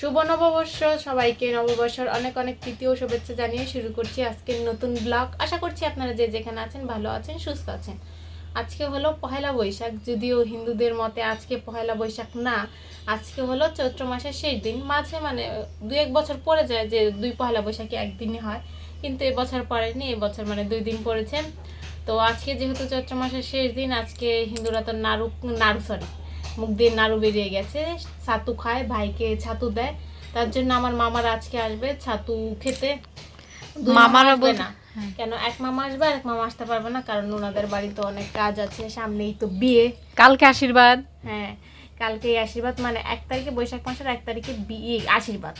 শুভ নববর্ষ। সবাইকে নববর্ষর অনেক অনেক তৃতীয় শুভেচ্ছা জানিয়ে শুরু করছি আজকের নতুন ব্লগ। আশা করছি আপনারা যে যেখানে আছেন ভালো আছেন, সুস্থ আছেন। আজকে হলো পহেলা বৈশাখ, যদিও হিন্দুদের মতে আজকে পহেলা বৈশাখ না, আজকে হলো চৈত্র মাসের শেষ দিন। মাঝে মানে দু এক বছর পরে যায় যে দুই পহেলা বৈশাখী একদিনই হয়, কিন্তু এবছর পরেনি এবছর মানে দুই দিন পড়েছে। তো আজকে যেহেতু চৈত্র মাসের শেষ দিন, আজকে হিন্দুরা তো নাড়ু নাড়ু সরি। মুখ দিয়ে নাড়ু বেরিয়ে গেছে। ছাতু খায় ভাইকে ছাতু দেয়। তার জন্য আমার মামার আজকে আসবে ছাতু খেতে। মামারা আসবে না। কেন? এক মামা আসবে আর এক মামা আসতে পারবে না কারণ ওনাদের বাড়িতে অনেক কাজ আছে সামনেই তো বিয়ে। কালকে আশীর্বাদ। হ্যাঁ কালকে আশীর্বাদ মানে এক তারিখে বৈশাখ মাসের এক তারিখে বিয়ে আশীর্বাদ।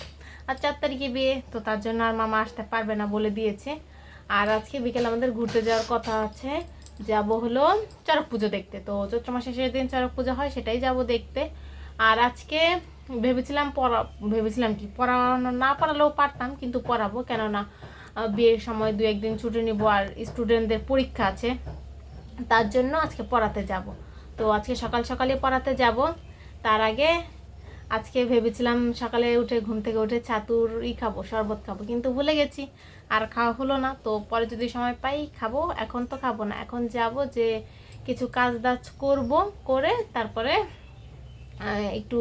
আর চার তারিখে বিয়ে তো তার জন্য আর মামা আসতে পারবে না বলে দিয়েছে। আর আজকে বিকেল আমাদের ঘুরতে যাওয়ার কথা আছে। যাব হলো চড়ক পুজো দেখতে। তো চৈত্র মাসের শেষ দিন চড়ক পুজো হয়, সেটাই যাব দেখতে। আর আজকে ভেবেছিলাম পড়া, ভেবেছিলাম কি, পড়ানো না পড়ালেও পারতাম, কিন্তু পড়াবো। কেননা বিয়ের সময় দু একদিন ছুটি নিব আর স্টুডেন্টদের পরীক্ষা আছে। তার জন্য আজকে পড়াতে যাব। তো আজকে সকাল সকালে পড়াতে যাব। তার আগে আজকে ভেবেছিলাম সকালে উঠে ঘুম থেকে উঠে ছাতুর ই খাব শরবত খাব কিন্তু ভুলে গেছি। আর খাওয়া হলো না তো পরে যদি সময় পাই খাব এখন তো খাব না। এখন যাব যে কিছু কাজ দাজ করব করে তারপরে একটু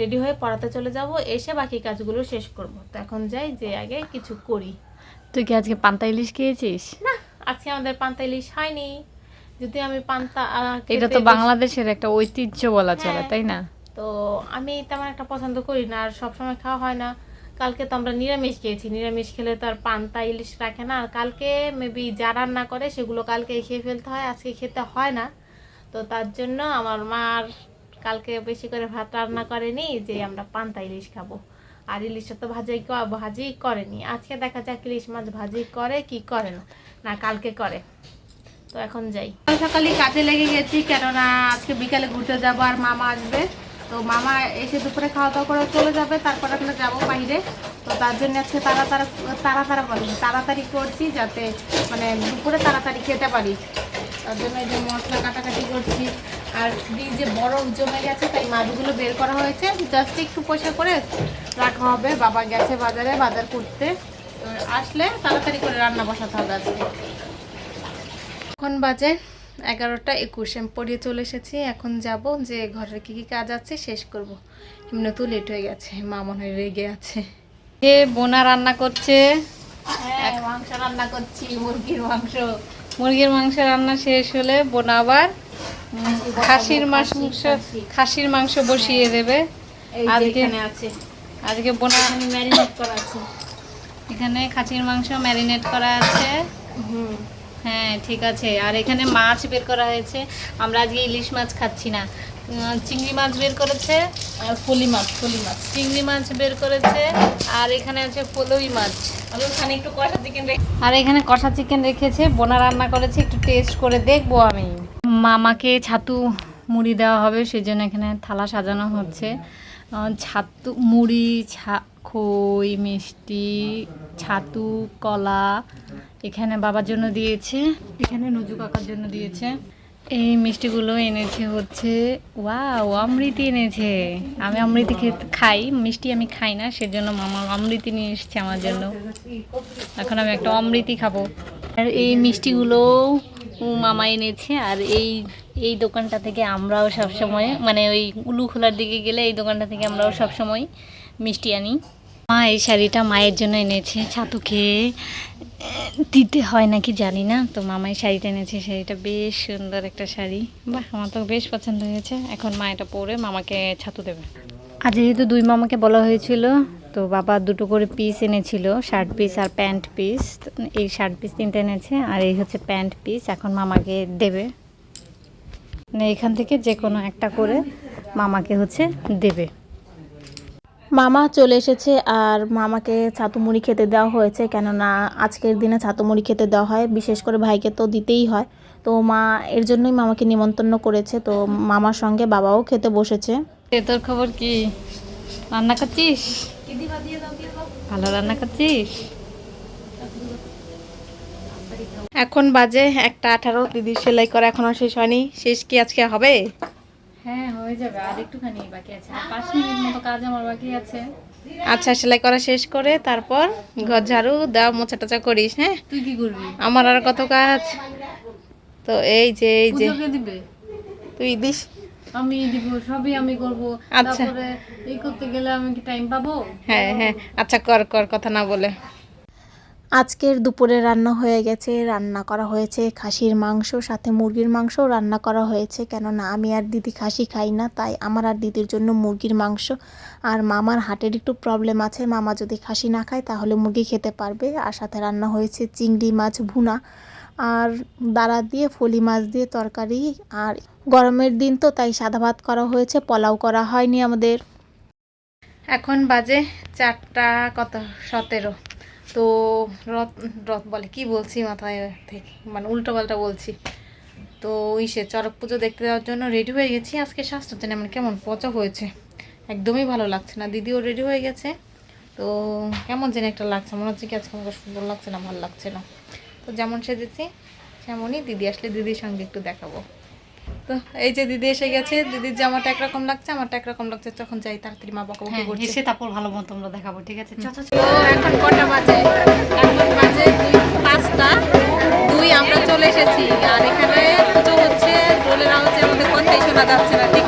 রেডি হয়ে পড়াতে চলে যাব এসে বাকি কাজগুলো শেষ করব। তো এখন যাই যে আগে কিছু করি। তুই কি আজকে পান্তা ইলিশ খেয়েছিস? না আজকে আমাদের পান্তা ইলিশ হয়নি। যদি আমি পান্তা এটা তো বাংলাদেশের একটা ঐতিহ্য বলা চলে হ্যাঁ। তাই না? তো আমি তেমন একটা পছন্দ করি না আর সবসময় খাওয়া হয় না। কালকে তো আমরা নিরামিষ খেয়েছি। নিরামিষ খেলে তো আর পান্তা, ইলিশ রাখে না। আর কালকে মেবি যা রান্না করে সেগুলো কালকে খেয়ে ফেলতে হয়, আজকে খেতে হয় না। তো তার জন্য আমার মার কালকে বেশি করে ভাত রান্না করেনি যে আমরা পান্তা, ইলিশ খাব। আর ইলিশটা তো ভাজি ভাজি করেনি। আজকে দেখা যাক ইলিশ মাছ ভাজি করে কি করে না কালকে করে। তো এখন যাই। সকালে কাজে লেগে গেছি, কেননা আজকে বিকালে ঘুরতে যাব আর মামা আসবে। তো মামা এসে দুপুরে খাওয়া দাওয়া করে চলে যাবে, তারপর আমরা যাব বাইরে। তো তার জন্য আজকে তারা বলি তাড়াতাড়ি করছি যাতে মানে দুপুরে তাড়াতাড়ি খেতে পারি। তার জন্য এই যে মশলা কাটাকাটি করছি। আর যে বরফ জমে গেছে, তাই মাছগুলো বের করা হয়েছে। জাস্ট একটু পয়সা করে রাখা হবে। বাবা গেছে বাজারে, বাজার করতে। আসলে তাড়াতাড়ি করে রান্না বসাতে হবে আজকে। এখন বাজে এগারোটা একুশ আমি পড়িয়ে চলে এসেছি। এখন যাব যে ঘরের কি কী কাজ আছে শেষ করব। এমনি তো লেট হয়ে গেছে মা মনে হয় রেগে আছে। এ বোনা রান্না করছে। হ্যাঁ মাংস রান্না করছি মুরগির মাংস। মুরগির মাংস রান্না শেষ হলে বোনা আবার খাসির মাংস খাসির মাংস বসিয়ে দেবে। আজকে- এখানে আছে। আজকে বোনা ম্যারিনেট করা আছে। এখানে খাসির মাংস ম্যারিনেট করা আছে। হুম। হ্যাঁ ঠিক আছে। আর এখানে মাছ বের করা হয়েছে। আমরা আজকে ইলিশ মাছ খাচ্ছি না। চিংড়ি মাছ বের করেছে, আর ফলি মাছ ফলি মাছ। চিংড়ি মাছ বের করেছে, আর এখানে আছে পলই মাছ। আর ওখানে একটু কষা চিকেন আর এখানে কষা চিকেন রেখেছে। বোনা রান্না করেছে, একটু টেস্ট করে দেখব আমি। মামাকে ছাতু মুড়ি দেওয়া হবে সেই জন্য এখানে থালা সাজানো হচ্ছে। ছাতু মুড়ি, ছা খই, মিষ্টি, ছাতু, কলা এখানে বাবার জন্য দিয়েছে, এখানে নজু কাকার জন্য দিয়েছে। এই মিষ্টিগুলো এনেছে হচ্ছে, ওয়াও, অমৃতি এনেছে। আমি অমৃতি খেতে খাই, মিষ্টি আমি খাই না, সেজন্য মামা অমৃতি নিয়ে এসেছে আমার জন্য। এখন আমি একটা অমৃতি খাব। আর এই মিষ্টিগুলো মামা এনেছে, আর এই এই দোকানটা থেকে আমরাও সবসময় মানে ওই উলু খোলার দিকে গেলে এই দোকানটা থেকে আমরাও সবসময় মিষ্টি আনি। মা এই শাড়িটা মায়ের জন্য এনেছে, ছাতু খেয়ে, দিতে হয় নাকি জানি না। তো মামা এই শাড়িটা এনেছে, শাড়িটা বেশ সুন্দর একটা শাড়ি। বাহ, আমার তো বেশ পছন্দ হয়েছে। এখন মা এটা পরে মামাকে ছাতু দেবে। আর যেহেতু দুই মামাকে বলা হয়েছিল, তো বাবা দুটো করে পিস এনেছিল শার্ট পিস আর প্যান্ট পিস এই শার্ট পিস তিনটে এনেছে, আর এই হচ্ছে প্যান্ট পিস এখন মামাকে দেবে। মানে এখান থেকে যে কোনো একটা করে মামাকে হচ্ছে দেবে। মামা চলে এসেছে আর মামাকে ছাতু মুড়ি খেতে দেওয়া হয়েছে কেননা আজকের দিনে ছাতু মুড়ি খেতে দেওয়া হয়। বিশেষ করে ভাইকে তো দিতেই হয়। তো মা এর জন্যই মামাকে নিমন্ত্রণ করেছে। তো মামার সঙ্গে বাবাও খেতে বসেছে। তোর খবর কি? রান্না করছিস ভালো রান্না করছিস এখন বাজে একটা আঠারো দিদির সেলাই করা এখনও শেষ হয়নি। শেষ কি আজকে হবে? হ্যাঁ হয়ে যাবে। আর একটুখানি বাকি আছে। পাঁচ মিনিট মতো কাজ আমার বাকি আছে। আচ্ছা সেলাই করা শেষ করে তারপর ঘর ঝাড়ু দেওয়া মোছা টোচা করিস হ্যাঁ? তুই কি করবি? আমার আর কত কাজ? তো এই যে এই যে। দিবে? তুই দিস। আমি দিব সবই আমি করব। আচ্ছা। এই করতে গেলে আমি কি টাইম পাবো? হ্যাঁ হ্যাঁ। আচ্ছা কর কর কথা না বলে। আজকের দুপুরে রান্না হয়ে গেছে, রান্না করা হয়েছে খাসির মাংস, সাথে মুরগির মাংসও রান্না করা হয়েছে। কেননা আমি আর দিদি খাসি খাই না, তাই আমার আর দিদির জন্য মুরগির মাংস। আর মামার হাটের একটু প্রবলেম আছে, মামা যদি খাসি না খায় তাহলে মুরগি খেতে পারবে। আর সাথে রান্না হয়েছে চিংড়ি মাছ ভুনা, আর দাঁড়া দিয়ে, ফলি মাছ দিয়ে তরকারি। আর গরমের দিন তো, তাই সাদা ভাত করা হয়েছে, পোলাও করা হয়নি আমাদের। এখন বাজে চারটা কত, সতেরো। তো রথ রথ বলে, কি বলছি মাথায় থেকে? মানে উল্টো পাল্টা বলছি। তো ওই সে চড়ক পুজো দেখতে যাওয়ার জন্য রেডি হয়ে গেছি। আজকে স্বাস্থ্য জানি আমার কেমন পচা হয়েছে। একদমই ভালো লাগছে না। দিদিও রেডি হয়ে গেছে। তো কেমন যেন একটা লাগছে। মনে হচ্ছে কি আজকে আমাকে সুন্দর লাগছে না, ভালো লাগছে না। তো যেমন সেজেছি তেমনই দিদি আসলে দিদির সঙ্গে একটু দেখাবো। তো এই যে দিদি এসে গেছে দিদির জামাটা একরকম লাগছে আমারটা একরকম লাগছে তখন যাই তাড়াতাড়ি মা বকাবকি হ্যাঁ করছে। এসে তারপর ভালো মতো আমরা দেখাবো ঠিক আছে? চল চল এখন কটা বাজে? এখন বাজে দুই পাঁচটা। দুই আমরা চলে এসেছি। আর এখানে পুজো হচ্ছে দোলের আওয়াজে আমাদের কথাই শোনা যাচ্ছে না ঠিকঠাক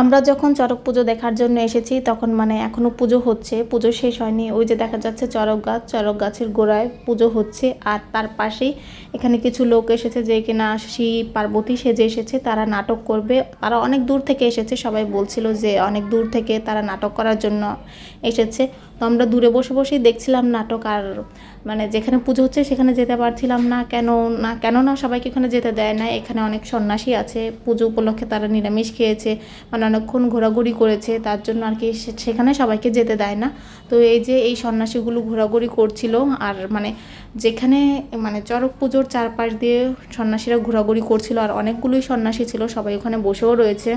আমরা যখন চড়ক পুজো দেখার জন্য এসেছি, তখন মানে এখনও পুজো হচ্ছে, পুজো শেষ হয়নি। ওই যে দেখা যাচ্ছে চড়ক গাছ, চড়ক গাছের গোড়ায় পুজো হচ্ছে। আর তার পাশেই এখানে কিছু লোক এসেছে যে কিনা শিব পার্বতী সেজে এসেছে, তারা নাটক করবে। তারা অনেক দূর থেকে এসেছে, সবাই বলছিল যে অনেক দূর থেকে তারা নাটক করার জন্য এসেছে। তো আমরা দূরে বসে বসেই দেখছিলাম নাটক, আর মানে যেখানে পুজো হচ্ছে সেখানে যেতে পারছিলাম না। কেন না কেন না সবাইকে এখানে যেতে দেয় না। এখানে অনেক সন্ন্যাসী আছে। পুজো উপলক্ষে তারা নিরামিষ খেয়েছে মানে অনেকক্ষণ ঘোরাঘুরি করেছে। তার জন্য আর কি সেখানে সবাইকে যেতে দেয় না। তো এই যে এই সন্ন্যাসীগুলো ঘোরাঘুরি করছিল আর মানে যেখানে মানে চড়ক পুজোর চারপাশ দিয়ে সন্ন্যাসীরা ঘোরাঘুরি করছিল আর অনেকগুলোই সন্ন্যাসী ছিল, সবাই ওখানে বসেও রয়েছে।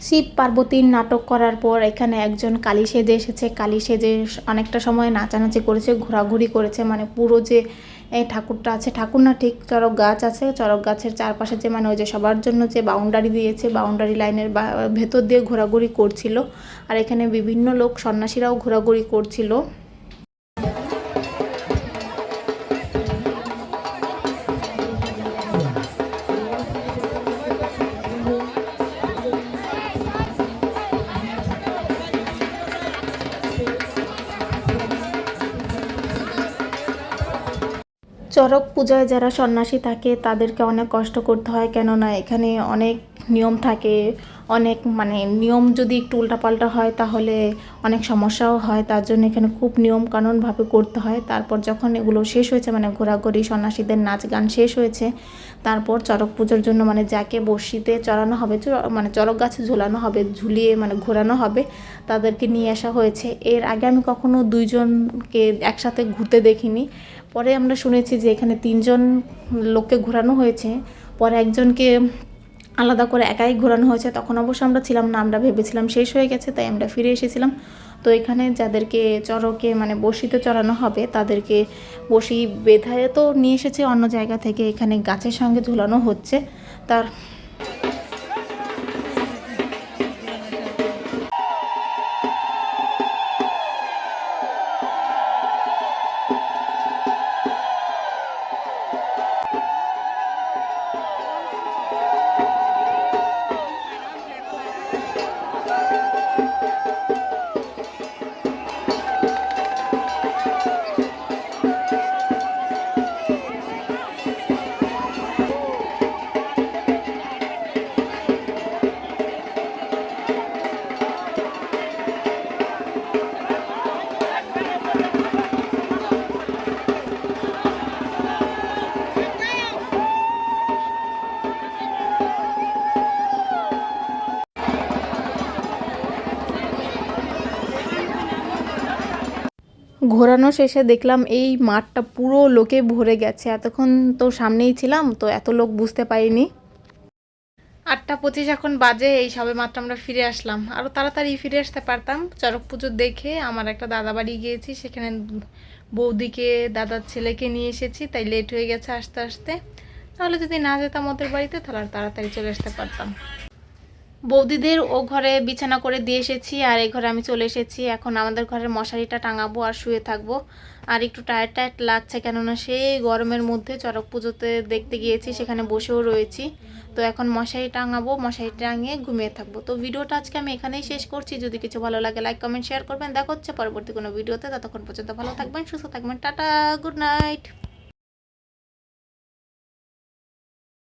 শিব পার্বতীর নাটক করার পর এখানে একজন কালী সেজে এসেছে। কালী সেজে অনেকটা সময় নাচানাচি করেছে, ঘোরাঘুরি করেছে। মানে পুরো যে ঠাকুরটা আছে, ঠাকুর না ঠিক চড়ক গাছ আছে। চড়ক গাছের চারপাশে যে মানে ওই যে সবার জন্য যে বাউন্ডারি দিয়েছে বাউন্ডারি লাইনের ভেতর দিয়ে ঘোরাঘুরি করছিল। আর এখানে বিভিন্ন লোক সন্ন্যাসীরাও ঘোরাঘুরি করছিল। চড়ক পূজায় যারা সন্ন্যাসী থাকে, তাদেরকে অনেক কষ্ট করতে হয়। কেননা এখানে অনেক নিয়ম থাকে। অনেক মানে নিয়ম যদি একটু উল্টাপাল্টা হয় তাহলে অনেক সমস্যাও হয়। তার জন্য এখানে খুব নিয়ম কানুনভাবে করতে হয়। তারপর যখন এগুলো শেষ হয়েছে মানে ঘোরাঘুরি, সন্ন্যাসীদের নাচ গান শেষ হয়েছে, তারপর চড়ক পুজোর জন্য মানে যাকে বর্ষিতে চড়ানো হবে মানে চড়ক গাছে ঝুলানো হবে, ঝুলিয়ে মানে ঘোরানো হবে, তাদেরকে নিয়ে আসা হয়েছে। এর আগে আমি কখনো দুইজনকে একসাথে ঘুরতে দেখিনি। পরে আমরা শুনেছি যে এখানে তিনজন লোককে ঘোরানো হয়েছে। পরে একজনকে আলাদা করে একাই ঘোরানো হয়েছে, তখন অবশ্য আমরা ছিলাম না, আমরা ভেবেছিলাম শেষ হয়ে গেছে, তাই আমরা ফিরে এসেছিলাম। তো এখানে যাদেরকে চড়কে মানে বসিতে চড়ানো হবে, তাদেরকে বসি বেধায় তো নিয়ে এসেছে অন্য জায়গা থেকে, এখানে গাছের সঙ্গে ঝুলানো হচ্ছে। তার ঘোরানো শেষে দেখলাম এই মাঠটা পুরো লোকে ভরে গেছে। এতক্ষণ তো সামনেই ছিলাম, তো এত লোক বুঝতে পারিনি। আটটা পঁচিশ এখন বাজে, এই সবে মাত্র আমরা ফিরে আসলাম। আরও তাড়াতাড়ি ফিরে আসতে পারতাম। চড়ক পুজো দেখে আমার একটা দাদা বাড়ি গিয়েছি, সেখানে বৌদিকে, দাদার ছেলেকে নিয়ে এসেছি, তাই লেট হয়ে গেছে আসতে আসতে। তাহলে যদি না যেতাম ওদের বাড়িতে, তাহলে আর তাড়াতাড়ি চলে আসতে পারতাম। বৌদিদের ও ঘরে বিছানা করে দিয়ে এসেছি, আর এই ঘরে আমি চলে এসেছি। এখন আমাদের ঘরের মশারিটা টাঙাবো আর শুয়ে থাকব। আর একটু টায়ার টায়ার লাগছে কেননা সেই গরমের মধ্যে চড়ক পুজোতে দেখতে গিয়েছি, সেখানে বসেও রয়েছি। তো এখন মশারি টাঙাবো, মশারি টাঙিয়ে ঘুমিয়ে থাকব। তো ভিডিওটা আজকে আমি এখানেই শেষ করছি। যদি কিছু ভালো লাগে লাইক কমেন্ট শেয়ার করবেন। দেখা হচ্ছে পরবর্তী কোনো ভিডিওতে। ততক্ষণ পর্যন্ত ভালো থাকবেন, সুস্থ থাকবেন। Tata good night